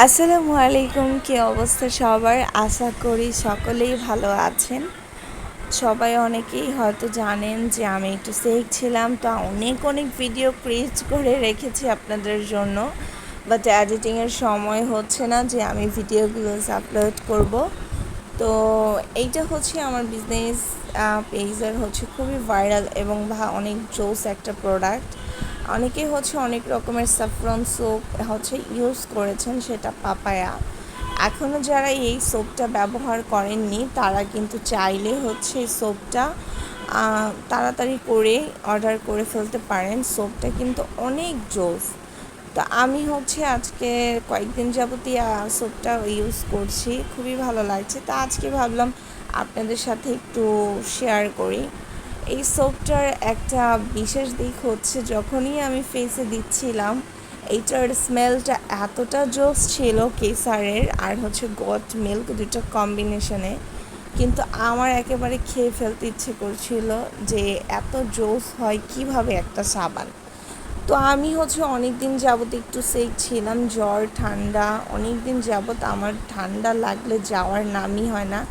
আসসালামু আলাইকুম, কী অবস্থা সবার? আশা করি সকলেই ভালো আছেন। সবাই অনেকেই হয়তো জানেন যে আমি একটু সেক ছিলাম, তো অনেক অনেক ভিডিও ক্রিয়েট করে রেখেছি আপনাদের জন্য। বাট এডিটিংয়ের সময় হচ্ছে না যে আমি ভিডিওগুলো আপলোড করব। তো এইটা হচ্ছে আমার বিজনেস পেজের হচ্ছে খুবই ভাইরাল এবং অনেক জোস একটা প্রোডাক্ট অনেকেই হচ্ছে অনেক রকমের সাফরন সোপ হচ্ছে ইউজ করেছেন, সেটা পাপায়া। এখনও যারা এই সোপটা ব্যবহার করেননি, তারা কিন্তু চাইলে হচ্ছে এই সোপটা তাড়াতাড়ি করে অর্ডার করে ফেলতে পারেন। সোপটা কিন্তু অনেক জোস। তো আমি হচ্ছে আজকে কয়েকদিন যাবতীয় সোপটা ইউজ করছি। খুবই ভালো লাগছে। তা আজকে ভাবলাম আপনাদের সাথে একটু শেয়ার করি। এই সোপটার একটা বিশেষ দিক হচ্ছে যখনই আমি ফেসে দিচ্ছিলাম, এইটার স্মেলটা এতটা জোস ছিল কেসারের আর হচ্ছে গট মিল্ক দুটো কম্বিনেশনে কিন্তু আমার একেবারে খেয়ে ফেলতে ইচ্ছে করছিল যে এত জোস হয় কীভাবে একটা সাবান? তো আমি হচ্ছে অনেক দিন যাবত একটু সেক ছিলাম, জ্বর, ঠান্ডা। অনেক দিন যাবত আমার ঠান্ডা লাগলে যাওয়ার নামই হয় না।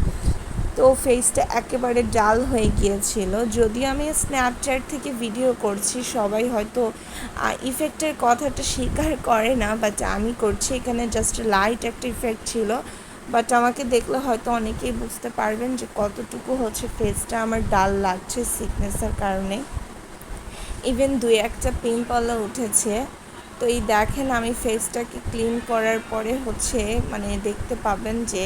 তো ফেসটা একেবারে ডাল হয়ে গিয়েছিল। যদিও আমি স্ন্যাপচ্যাট থেকে ভিডিও করছি, সবাই হয়তো ইফেক্টের কথাটা স্বীকার করে না বাট আমি করছি। এখানে জাস্ট লাইট একটা ইফেক্ট ছিল বাট আমাকে দেখলে হয়তো অনেকেই বুঝতে পারবেন যে কতটুকু হচ্ছে ফেসটা আমার ডাল লাগছে সিকনেসের কারণে। ইভেন দুই একটা পিম্পলও উঠেছে। তো এই দেখেন আমি ফেসটাকে ক্লিন করার পরে হচ্ছে মানে দেখতে পাবেন যে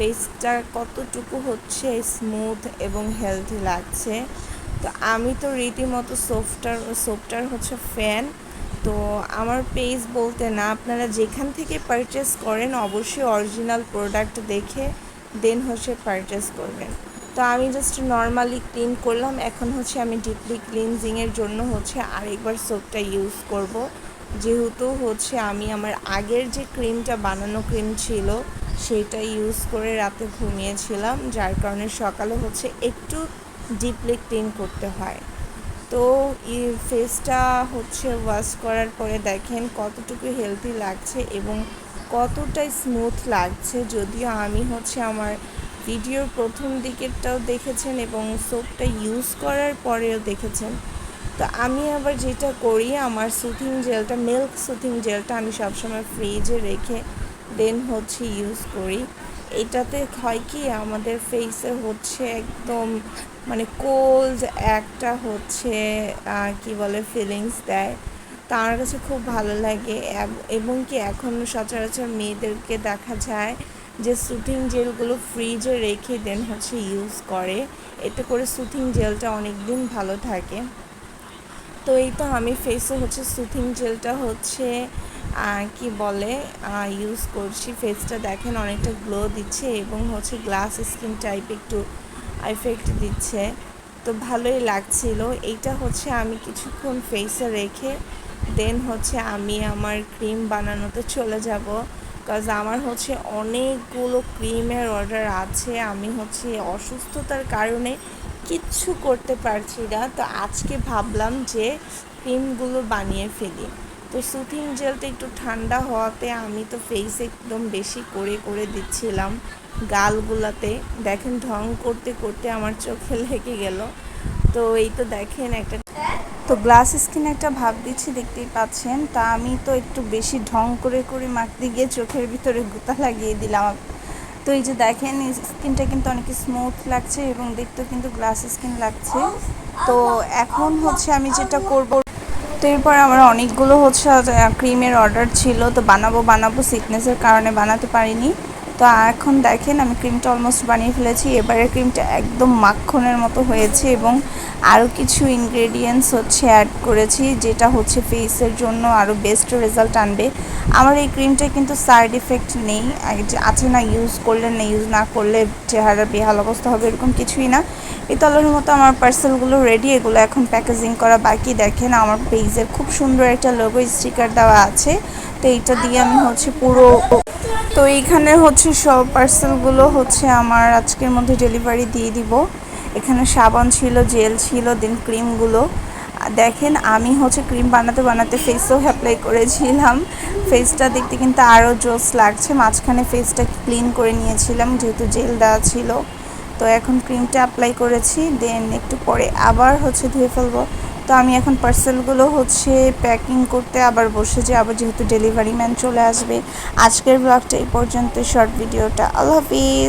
ফেসটা কতটুকু হচ্ছে স্মুথ এবং হেলদি লাগছে। তো আমি তো রীতিমতো সোফটার সোপটার হচ্ছে ফ্যান তো আমার পেজ বলতে না, আপনারা যেখান থেকে পারচেস করেন, অবশ্যই অরিজিনাল প্রোডাক্ট দেখে দেন হচ্ছে পারচেস করবেন। তো আমি জাস্ট নর্মালি ক্লিন করলাম, এখন হচ্ছে আমি ডিপলি ক্লিনজিংয়ের জন্য হচ্ছে আরেকবার সোপটা ইউজ করব। যেহেতু হচ্ছে আমি আমার আগের যে ক্রিমটা বানানো ক্রিম ছিল সেটা ইউজ করে রাতে ঘুমিয়েছিলাম, যার কারণে সকালে হচ্ছে একটু ডিপলি ক্লিন করতে হয়। তো এই ফেসটা হচ্ছে ওয়াশ করার পরে দেখেন কতটুকু হেলদি লাগছে এবং কতটা স্মুথ লাগছে। যদিও আমি হচ্ছে আমার ভিডিওর প্রথম দিকেরটাও দেখেছেন এবং সোপটা ইউজ করার পরেও দেখেছেন। তো আমি আবার যেটা করি, আমার সুথিং জেলটা মিল্ক সুথিং জেলটা আমি সবসময় ফ্রিজে রেখে দেন হচ্ছে ইউজ করি। এটাতে হয় কি, আমাদের ফেসে হচ্ছে একদম মানে কোল্ড একটা হচ্ছে কি বলে ফিলিংস দেয়। তা আমার কাছে খুব ভালো লাগে। এবং কি এখন সচরাচর মেয়েদেরকে দেখা যায় যে সুথিং জেলগুলো ফ্রিজে রেখে দেন হচ্ছে ইউজ করে। এতে করে সুথিং জেলটা অনেক দিন ভালো থাকে। তো এই তো আমি ফেসে হচ্ছে সুথিং জেলটা হচ্ছে কি বলে ইউজ করছি। ফেসটা দেখেন অনেকটা গ্লো দিচ্ছে এবং হচ্ছে গ্লাস স্কিন টাইপ একটু এফেক্ট দিচ্ছে। তো ভালোই লাগছিল। এইটা হচ্ছে আমি কিছুক্ষণ ফেসে রেখে দেন হচ্ছে আমি আমার ক্রিম বানানোতে চলে যাব। কাজ আমার হচ্ছে অনেকগুলো ক্রিমের অর্ডার আছে। আমি হচ্ছে অসুস্থতার কারণে কিচ্ছু করতে পারছি না। তো আজকে ভাবলাম যে ক্রিমগুলো বানিয়ে ফেলি। তো সুথিং জেলটা একটু ঠান্ডা হওয়াতে আমি তো ফেস একদম বেশি করে করে দিচ্ছিলাম গালগুলাতে। দেখেন, ঢং করতে করতে আমার চোখে লেগে গেল। তো এই তো দেখেন একটা তো গ্লাস স্কিন একটা ভাব দিচ্ছি, দেখতেই পাচ্ছেন। তা আমি তো একটু বেশি ঢং করে করে মাখতে গিয়ে চোখের ভিতরে গুতা লাগিয়ে দিলাম। তো এই যে দেখেন স্কিনটা কিন্তু অনেক স্মুথ লাগছে এবং দেখতেও কিন্তু গ্লাস স্কিন লাগছে। তো এখন হচ্ছে আমি যেটা করব তো এরপর আমার অনেকগুলো হচ্ছে ক্রিমের অর্ডার ছিল, তো বানাবো বানাবো সিকনেসের কারণে বানাতে পারিনি। তো এখন দেখেন, আমি ক্রিমটা অলমোস্ট বানিয়ে ফেলেছি। এবারের ক্রিমটা একদম মাখনের মতো হয়েছে এবং আরও কিছু ইনগ্রেডিয়েন্টস হচ্ছে অ্যাড করেছি, যেটা হচ্ছে ফেসের জন্য আরও বেস্ট রেজাল্ট আনবে। আমার এই ক্রিমটা কিন্তু সাইড এফেক্ট নেই। আছে না ইউজ করলে, না ইউজ না করলে চেহারার বেহাল অবস্থা হবে এরকম কিছুই না। এই তলের মতো আমার পার্সেলগুলো রেডি এগুলো এখন প্যাকেজিং করা বাকি। দেখেন, আমার পেজের খুব সুন্দর একটা লোগো স্টিকার দেওয়া আছে। তো এইটা দিয়ে আমি হচ্ছে পুরো তো এইখানে হচ্ছে সব পার্সেলগুলো হচ্ছে আমার আজকের মধ্যে ডেলিভারি দিয়ে দিব। এখানে সাবান ছিল, জেল ছিল, দেন ক্রিমগুলো। দেখেন, আমি হচ্ছে ক্রিম বানাতে বানাতে ফেসও অ্যাপ্লাই করেছিলাম। ফেসটা দেখতে কিন্তু আরও জোস লাগছে। মাঝখানে ফেসটা ক্লিন করে নিয়েছিলাম, যেহেতু জেল দেওয়া ছিল। তো এখন ক্রিমটা অ্যাপ্লাই করেছি, দেন একটু পরে আবার হচ্ছে ধুয়ে ফেলব। তো আমি এখন পার্সেলগুলো হচ্ছে প্যাকিং করতে আবার বসে যে আবার যেহেতু ডেলিভারি ম্যান চলে আসবে। আজকের ব্লগটা এই পর্যন্ত শর্ট ভিডিওটা আল্লাহ হাফিজ।